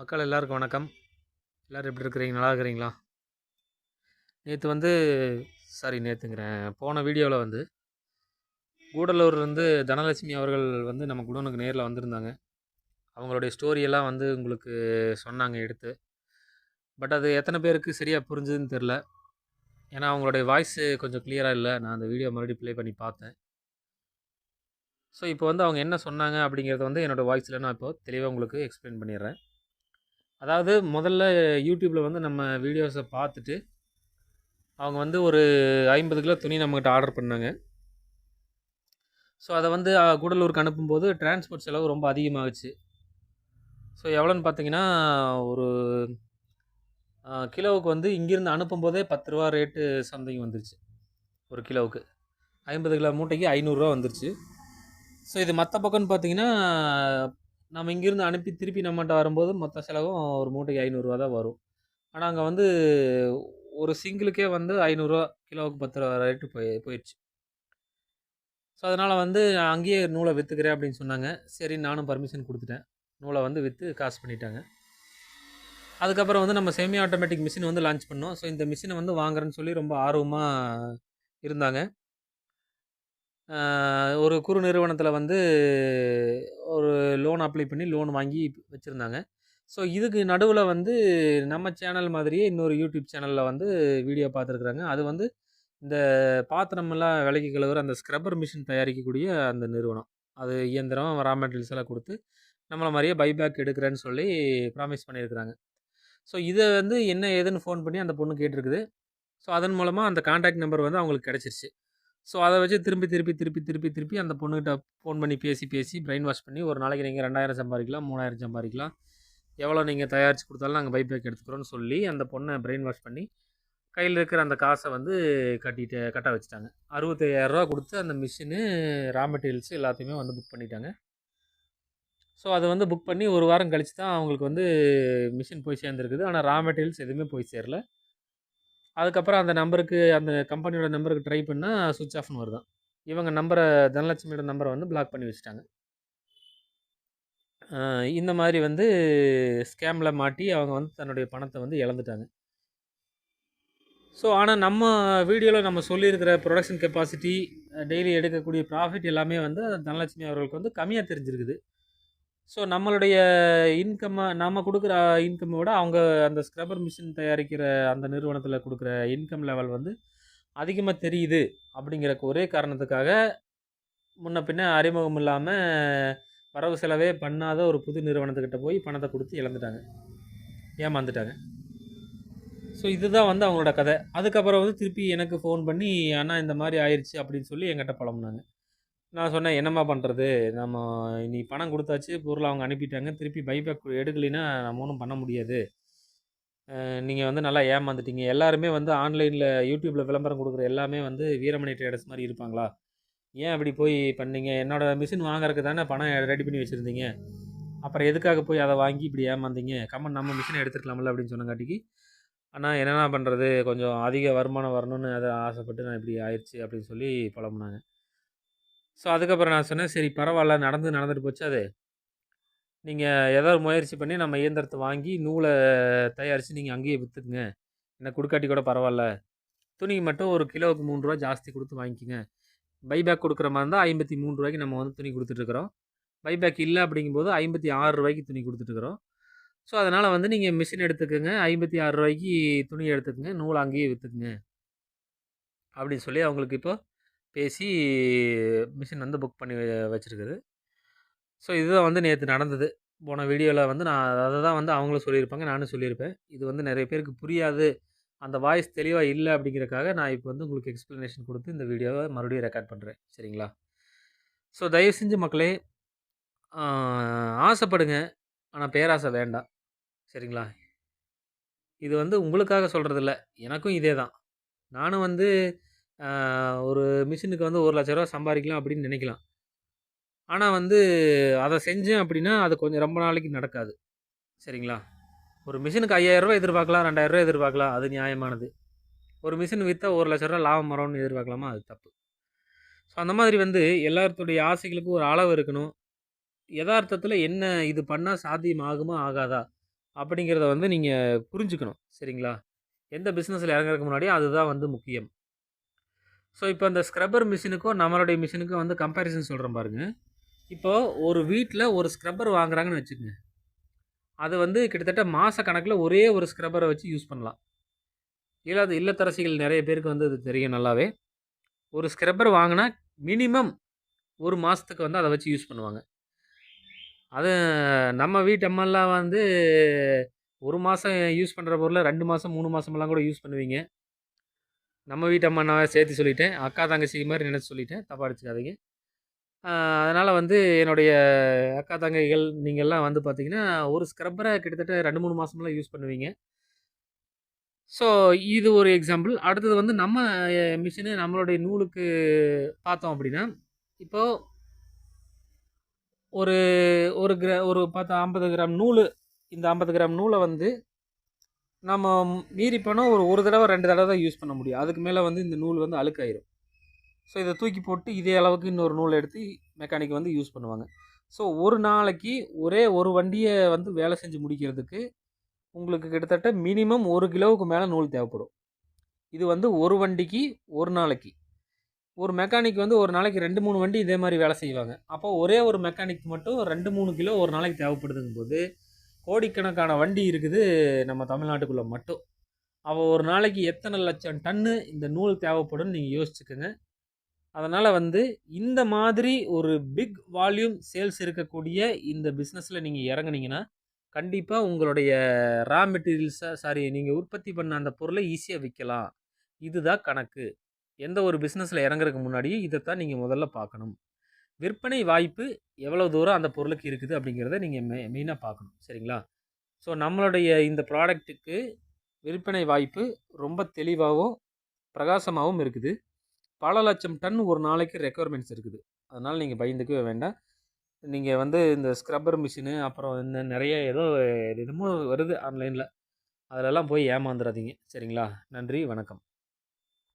மக்கள் எல்லாருக்கும் வணக்கம். எல்லோரும் எப்படி இருக்கிறீங்க? நல்லா இருக்கிறீங்களா? நேற்று வந்து சாரி நேற்றுங்கிறேன் போன வீடியோவில் வந்து கூடலூர் வந்து தனலட்சுமி அவர்கள் வந்து நம்ம குடோனுக்கு நேரில் வந்திருந்தாங்க. அவங்களுடைய ஸ்டோரியெல்லாம் வந்து உங்களுக்கு சொன்னாங்க எடுத்து. பட் அது எத்தனை பேருக்கு சரியாக புரிஞ்சுதுன்னு தெரில ஏன்னா அவங்களுடைய வாய்ஸு கொஞ்சம் கிளியராக இல்லை. நான் அந்த வீடியோ மறுபடியும் ப்ளே பண்ணி பார்த்தேன். ஸோ இப்போ வந்து அவங்க என்ன சொன்னாங்க அப்படிங்கிறத வந்து என்னோடய வாய்ஸில் நான் இப்போ தெளிவாக உங்களுக்கு எக்ஸ்பிளைன் பண்ணிடுறேன். அதாவது முதல்ல யூடியூப்பில் வந்து நம்ம வீடியோஸை பார்த்துட்டு அவங்க வந்து ஒரு ஐம்பது கிலோ துணி நம்மக்கிட்ட ஆர்டர் பண்ணாங்க. ஸோ அதை வந்து கூடலூருக்கு அனுப்பும்போது டிரான்ஸ்போர்ட் செலவு ரொம்ப அதிகமாகிடுச்சு ஸோ எவ்வளோன்னு பார்த்தீங்கன்னா ஒரு கிலோவுக்கு வந்து இங்கேருந்து அனுப்பும்போதே பத்து ரூபா ரேட்டு சம்திங் வந்துருச்சு. ஒரு கிலோவுக்கு. ஐம்பது கிலோ மூட்டைக்கு ஐநூறுரூவா வந்துருச்சு. ஸோ இது மற்ற பக்கம்னு பார்த்தீங்கன்னா நம்ம இங்கேருந்து அனுப்பி திருப்பி நம்மகிட்ட வரும்போது மொத்த செலவும் ஒரு மூட்டைக்கு ஐநூறுரூவா தான் வரும். ஆனால் அங்கே வந்து ஒரு சிங்கிளுக்கே வந்து ஐநூறுரூவா கிலோவுக்கு பத்து ரூபா ரேட்டு போய் போயிடுச்சு. ஸோ அதனால் வந்து நான் அங்கேயே நூலை விற்றுக்கிறேன் அப்படின்னு சொன்னாங்க. சரி நானும் பர்மிஷன் கொடுத்துட்டேன். நூலை வந்து விற்று காசு பண்ணிட்டாங்க. அதுக்கப்புறம் வந்து நம்ம செமி ஆட்டோமேட்டிக் மிஷின் வந்து லான்ச் பண்ணோம். ஸோ இந்த மிஷினை வந்து வாங்குறேன்னு சொல்லி ரொம்ப ஆர்வமாக இருந்தாங்க. ஒரு குறு நிறுவனத்தில் வந்து ஒரு லோன் அப்ளை பண்ணி லோன் வாங்கி வச்சுருந்தாங்க. ஸோ இதுக்கு நடுவில் வந்து நம்ம சேனல் மாதிரியே இன்னொரு யூடியூப் சேனலில் வந்து வீடியோ பார்த்துருக்குறாங்க. அது வந்து இந்த பாத்திரமெல்லாம் விலைக்கு கழுவுற அந்த ஸ்க்ரப்பர் மிஷின் தயாரிக்கக்கூடிய அந்த நிறுவனம். அது இயந்திரம் ரா மெட்டீரியல்ஸ் எல்லாம் கொடுத்து நம்மளை மாதிரியே பைபேக் எடுக்கிறேன்னு சொல்லி ப்ராமிஸ் பண்ணியிருக்கிறாங்க ஸோ இதை வந்து என்ன ஏதுன்னு ஃபோன் பண்ணி அந்த பொண்ணு கேட்டிருக்குது. ஸோ அதன் மூலமாக அந்த காண்டாக்ட் நம்பர் வந்து அவங்களுக்கு கிடச்சிருச்சு. ஸோ அதை வச்சு திருப்பி திருப்பி திருப்பி திருப்பி திருப்பி அந்த பொண்ணுகிட்ட ஃபோன் பண்ணி பேசி பேசி பிரெயின் வாஷ் பண்ணி ஒரு நாளைக்கு நீங்கள் ரெண்டாயிரம் சம்பாதிக்கலாம் மூணாயிரம் சம்பாதிக்கலாம் எவ்வளோ நீங்கள் தயாரித்து கொடுத்தாலும் நாங்கள் பைபேக் எடுத்துக்கிறோன்னு சொல்லி அந்த பொண்ணை பிரெயின் வாஷ் பண்ணி கையில் இருக்கிற அந்த காசை வந்து கட்டிட்டு கட்ட வச்சுட்டாங்க. அறுபத்தையாயிரரூவா கொடுத்து அந்த மிஷினு ரா மெட்டீரியல்ஸ் எல்லாத்தையுமே வந்து புக் பண்ணிட்டாங்க. ஸோ அதை வந்து புக் பண்ணி ஒரு வாரம் கழித்து தான் அவங்களுக்கு வந்து மிஷின் போய் சேர்ந்துருக்குது. ஆனால் ரா மெட்டீரியல்ஸ் எதுவுமே போய் சேரல. அதுக்கப்புறம் அந்த நம்பருக்கு அந்த கம்பெனியோட நம்பருக்கு ட்ரை பண்ணால் சுவிட்ச் ஆஃப்னு வருதான். இவங்க நம்பரை தனலட்சுமியோட நம்பரை வந்து பிளாக் பண்ணி வச்சுட்டாங்க. இந்த மாதிரி வந்து ஸ்கேமில் மாட்டி அவங்க வந்து தன்னுடைய பணத்தை வந்து இழந்துட்டாங்க. ஸோ ஆனால் நம்ம வீடியோவில் நம்ம சொல்லியிருக்கிற ப்ரொடக்ஷன் கெப்பாசிட்டி டெய்லி எடுக்கக்கூடிய ப்ராஃபிட் எல்லாமே வந்து தனலட்சுமி அவர்களுக்கு வந்து கம்மியாக தெரிஞ்சிருக்குது. ஸோ நம்மளுடைய இன்கம்மை நம்ம கொடுக்குற இன்கம்மை விட அவங்க அந்த ஸ்க்ரப்பர் மிஷின் தயாரிக்கிற அந்த நிறுவனத்தில் கொடுக்குற இன்கம் லெவல் வந்து அதிகமாக தெரியுது அப்படிங்கிற ஒரே காரணத்துக்காக முன்ன பின்ன அறிமுகம் இல்லாமல் வரவு செலவே பண்ணாத ஒரு புது நிறுவனத்துக்கிட்ட போய் பணத்தை கொடுத்து இழந்துட்டாங்க. ஏமாந்துட்டாங்க. ஸோ இதுதான் வந்து அவங்களோட கதை. அதுக்கப்புறம் வந்து திருப்பி எனக்கு ஃபோன் பண்ணி அண்ணா இந்த மாதிரி ஆயிடுச்சு அப்படின்னு சொல்லி என்கிட்ட புலம்புனாங்க. நான் சொன்னேன் என்னம்மா பண்ணுறது நம்ம நீ பணம் கொடுத்தாச்சு பொருள் அவங்க அனுப்பிட்டாங்க. திருப்பி பைபேக் எடுக்கலைன்னா நம்ம ஒன்றும் பண்ண முடியாது. நீங்கள் வந்து நல்லா ஏமாந்துட்டீங்க. எல்லாருமே வந்து ஆன்லைனில் யூடியூப்பில் விளம்பரம் கொடுக்குற எல்லாமே வந்து வீரமணி ட்ரேடர்ஸ் மாதிரி இருப்பாங்களா? ஏன் அப்படி போய் பண்ணீங்க? என்னோடய மிஷின் வாங்குறதுக்கு தானே பணம் ரெடி பண்ணி வச்சுருந்தீங்க. அப்புறம் எதுக்காக போய் அதை வாங்கி இப்படி ஏமாந்தீங்க? கம்மன் நம்ம மிஷினை எடுத்துக்கலாம்ல அப்படின்னு சொன்னங்காட்டிக்கு ஆனால் என்னென்ன பண்ணுறது கொஞ்சம் அதிக வருமானம் வரணும்னு அதை ஆசைப்பட்டு நான் இப்படி ஆயிடுச்சு அப்படின்னு சொல்லி புலம்புனாங்க. ஸோ அதுக்கப்புறம் நான் சொன்னேன் சரி பரவாயில்ல நடந்து நடந்துட்டு போச்சு அது. நீங்கள் ஏதாவது முயற்சி பண்ணி நம்ம இயந்திரத்தை வாங்கி நூலை தயாரித்து நீங்கள் அங்கேயே விற்றுக்குங்க எனக்கு கொடுக்காட்டி கூட பரவாயில்ல துணிக்கு மட்டும் ஒரு கிலோவுக்கு மூணு ரூபா ஜாஸ்தி கொடுத்து வாங்கிக்கோங்க. பைபேக் கொடுக்குற மாதிரி இருந்தால் ஐம்பத்தி மூணு ரூபாய்க்கு நம்ம வந்து துணி கொடுத்துட்ருக்குறோம் பைபேக் இல்லை அப்படிங்கும்போது ஐம்பத்தி ஆறு ரூபாய்க்கு துணி கொடுத்துட்ருக்குறோம் ஸோ அதனால் வந்து நீங்கள் மிஷின் எடுத்துக்கோங்க. ஐம்பத்தி ஆறு ரூபாய்க்கு துணி எடுத்துக்கோங்க. நூலை அங்கேயே விற்றுக்குங்க அப்படின்னு சொல்லி அவங்களுக்கு இப்போ பேசி மிஷின் வந்து புக் பண்ணி வச்சுருக்குது. ஸோ இதுதான் வந்து நேற்று நடந்தது. போன வீடியோவில் வந்து நான் அதை தான் வந்து அவங்களும் சொல்லியிருப்பாங்க நானும் சொல்லியிருப்பேன். இது வந்து நிறைய பேருக்கு புரியாது. அந்த வாய்ஸ் தெளிவாக இல்லை அப்படிங்கிறக்காக நான் இப்போ வந்து உங்களுக்கு எக்ஸ்ப்ளனேஷன் கொடுத்து இந்த வீடியோவை மறுபடியும் ரெக்கார்ட் பண்ணுறேன் சரிங்களா? ஸோ தயவு செஞ்சு மக்களே ஆசைப்படுங்க. ஆனால் பேராசை வேண்டாம். சரிங்களா? இது வந்து உங்களுக்காக சொல்கிறதில்ல எனக்கும் இதே தான். நானும் வந்து ஒரு மிஷினுக்கு வந்து ஒரு லட்ச ரூபா சம்பாதிக்கலாம் அப்படின்னு நினைக்கலாம். ஆனால் வந்து அதை செஞ்சேன் அப்படின்னா அது கொஞ்சம் ரொம்ப நாளைக்கு நடக்காது. சரிங்களா? ஒரு மிஷினுக்கு ஐயாயிரரூபா எதிர்பார்க்கலாம் ரெண்டாயிரரூபா எதிர்பார்க்கலாம் அது நியாயமானது. ஒரு மிஷின் விற்றா ஒரு லட்ச ரூபா லாபம் வரும்னு எதிர்பார்க்கலாமா? அது தப்பு. ஸோ அந்த மாதிரி வந்து எல்லாத்துடைய ஆசைகளுக்கும் ஒரு அளவு இருக்கணும். யதார்த்தத்தில் என்ன இது பண்ணால் சாத்தியம் ஆகுமா ஆகாதா? அப்படிங்கிறத வந்து நீங்கள் புரிஞ்சுக்கணும். சரிங்களா? எந்த பிஸ்னஸில் இறங்குறதுக்கு முன்னாடி அதுதான் வந்து முக்கியம். ஸோ இப்போ இந்த ஸ்க்ரப்பர் மிஷினுக்கும் நம்மளுடைய மிஷினுக்கும் வந்து கம்பேரிசன் சொல்கிறேன் பாருங்கள் இப்போது ஒரு வீட்டில் ஒரு ஸ்க்ரப்பர் வாங்குறாங்கன்னு வச்சுக்கோங்க. அது வந்து கிட்டத்தட்ட மாத கணக்கில் ஒரே ஒரு ஸ்க்ரப்பரை வச்சு யூஸ் பண்ணலாம். இல்லாத இல்லத்தரசிகள் நிறைய பேருக்கு வந்து அது தெரியும் நல்லாவே. ஒரு ஸ்க்ரப்பர் வாங்கினா மினிமம் ஒரு மாதத்துக்கு வந்து அதை வச்சு யூஸ் பண்ணுவாங்க. அது நம்ம வீட்டு அம்மாலாம் வந்து ஒரு மாதம் யூஸ் பண்ணுற பொருளை ரெண்டு மாதம் மூணு மாதமெல்லாம் கூட யூஸ் பண்ணுவீங்க. நம்ம வீட்டு அம்மா நான் சேர்த்து சொல்லிட்டேன். அக்கா தங்கச்சி மாதிரி நினச்சி சொல்லிட்டேன். தப்பாக அடிச்சுக்காதீங்க. அதனால் வந்து என்னுடைய அக்கா தங்கைகள் நீங்கள்லாம் வந்து பார்த்தீங்கன்னா ஒரு ஸ்க்ரப்பரை கிட்டத்தட்ட ரெண்டு மூணு மாதமெல்லாம் யூஸ் பண்ணுவீங்க. ஸோ இது ஒரு எக்ஸாம்பிள் அடுத்தது வந்து நம்ம மிஷினு நம்மளுடைய நூலுக்கு பார்த்தோம் அப்படின்னா இப்போது ஒரு ஒரு கிரா ஒரு பத்து ஐம்பது கிராம் நூல் இந்த ஐம்பது கிராம் நூலை வந்து நம்ம மீறி போனால் ஒரு ஒரு தடவை ரெண்டு தடவை தான் யூஸ் பண்ண முடியும். அதுக்கு மேலே வந்து இந்த நூல் வந்து அழுக்காயிரும். ஸோ இதை தூக்கி போட்டு இதே அளவுக்கு இன்னொரு நூல் எடுத்து மெக்கானிக் வந்து யூஸ் பண்ணுவாங்க. ஸோ ஒரு நாளைக்கு ஒரே ஒரு வண்டியை வந்து வேலை செஞ்சு முடிக்கிறதுக்கு உங்களுக்கு கிட்டத்தட்ட மினிமம் ஒரு கிலோவுக்கு மேலே நூல் தேவைப்படும். இது வந்து ஒரு வண்டிக்கு ஒரு நாளைக்கு. ஒரு மெக்கானிக் வந்து ஒரு நாளைக்கு ரெண்டு மூணு வண்டி இதே மாதிரி வேலை செய்வாங்க. அப்போ ஒரே ஒரு மெக்கானிக் மட்டும் ரெண்டு மூணு கிலோ ஒரு நாளைக்கு தேவைப்படுதுங்கும் போது கோடிக்கணக்கான வண்டி இருக்குது நம்ம தமிழ்நாட்டுக்குள்ளே மட்டும். அவள் ஒரு நாளைக்கு எத்தனை லட்சம் டன்னு இந்த நூல் தேவைப்படும்னு நீங்கள் யோசிச்சுக்கோங்க. அதனால் வந்து இந்த மாதிரி ஒரு பிக் வால்யூம் சேல்ஸ் இருக்கக்கூடிய இந்த பிஸ்னஸில் நீங்கள் இறங்குனீங்கன்னா கண்டிப்பாக உங்களுடைய ரா மெட்டீரியல்ஸை சாரி நீங்கள் உற்பத்தி பண்ண அந்த பொருளை ஈஸியாக விற்கலாம் இதுதான் கணக்கு. எந்த ஒரு பிஸ்னஸில் இறங்குறதுக்கு முன்னாடியும் இதைத்தான் நீங்கள் முதல்ல பார்க்கணும். விற்பனை வாய்ப்பு எவ்வளோ தூரம் அந்த பொருளுக்கு இருக்குது அப்படிங்கிறத நீங்கள் மெ மெயினாக பார்க்கணும். சரிங்களா? ஸோ நம்மளுடைய இந்த ப்ராடக்ட்டுக்கு விற்பனை வாய்ப்பு ரொம்ப தெளிவாகவும் பிரகாசமாகவும் இருக்குது. பல லட்சம் டன் ஒரு நாளைக்கு ரெக்குவயர்மெண்ட்ஸ் இருக்குது. அதனால் நீங்கள் பயந்துக்கவே வேண்டாம். நீங்கள் வந்து இந்த ஸ்க்ரப்பர் மிஷினு அப்புறம் இந்த நிறைய ஏதோ என்னமோ வருது ஆன்லைனில் அதிலெல்லாம் போய் ஏமாந்துடாதீங்க சரிங்களா? நன்றி வணக்கம்.